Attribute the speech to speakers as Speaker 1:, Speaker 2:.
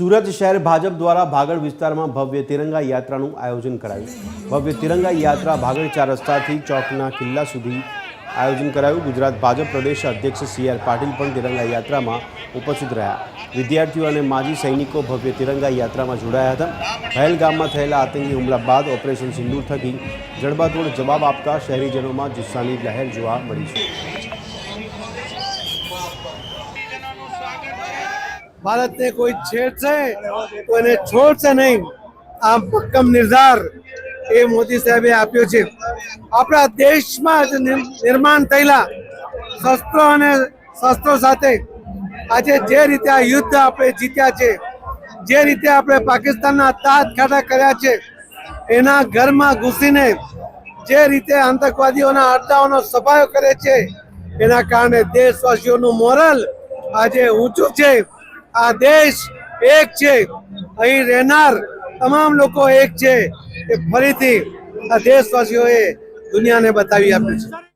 Speaker 1: સુરત શહેર ભાજપ દ્વારા ભાગળ વિસ્તારમાં ભવ્ય તિરંગા યાત્રાનું આયોજન કરાયું. ભવ્ય તિરંગા યાત્રા ભાગળ ચાર રસ્તાથી ચોકના કિલ્લા સુધી આયોજન કરાયું. ગુજરાત ભાજપ પ્રદેશ અધ્યક્ષ સી આર પાટીલ પણ તિરંગા યાત્રામાં ઉપસ્થિત રહ્યા. વિદ્યાર્થીઓ અને માજી સૈનિકો ભવ્ય તિરંગા યાત્રામાં જોડાયા હતા. પહેલગામમાં થયેલા આતંકી હુમલા બાદ ઓપરેશન સિંદૂર થકી જડબાતોડ જવાબ આપતા શહેરીજનોમાં જુસ્સાની લહેર જોવા મળી છે.
Speaker 2: ભારતને કોઈ છેડશે એને છોડશે નહીં. આ ભક્કમ નિર્ધાર એ મોદી સાહેબે આપ્યો છે. આપણા દેશમાં નિર્માણ થયેલા શસ્ત્રો અને શસ્ત્રો સાથે આજે જે રીતે આ યુદ્ધ આપણે જીત્યા છે, જે રીતે આપણે પાકિસ્તાનના તાજ ખાડા કર્યા છે, એના ઘરમાં ઘૂસીને જે રીતે આતંકવાદીઓના અડ્ડાઓનો સફાયો કરે છે, એના કારણે દેશવાસીઓનું મોરલ આજે ઊંચું છે. આ દેશ એક છે. અહીં રહેનાર તમામ લોકો એક છે. એ ફરીથી આ દેશવાસીઓએ દુનિયાને બતાવી આપ્યું છે.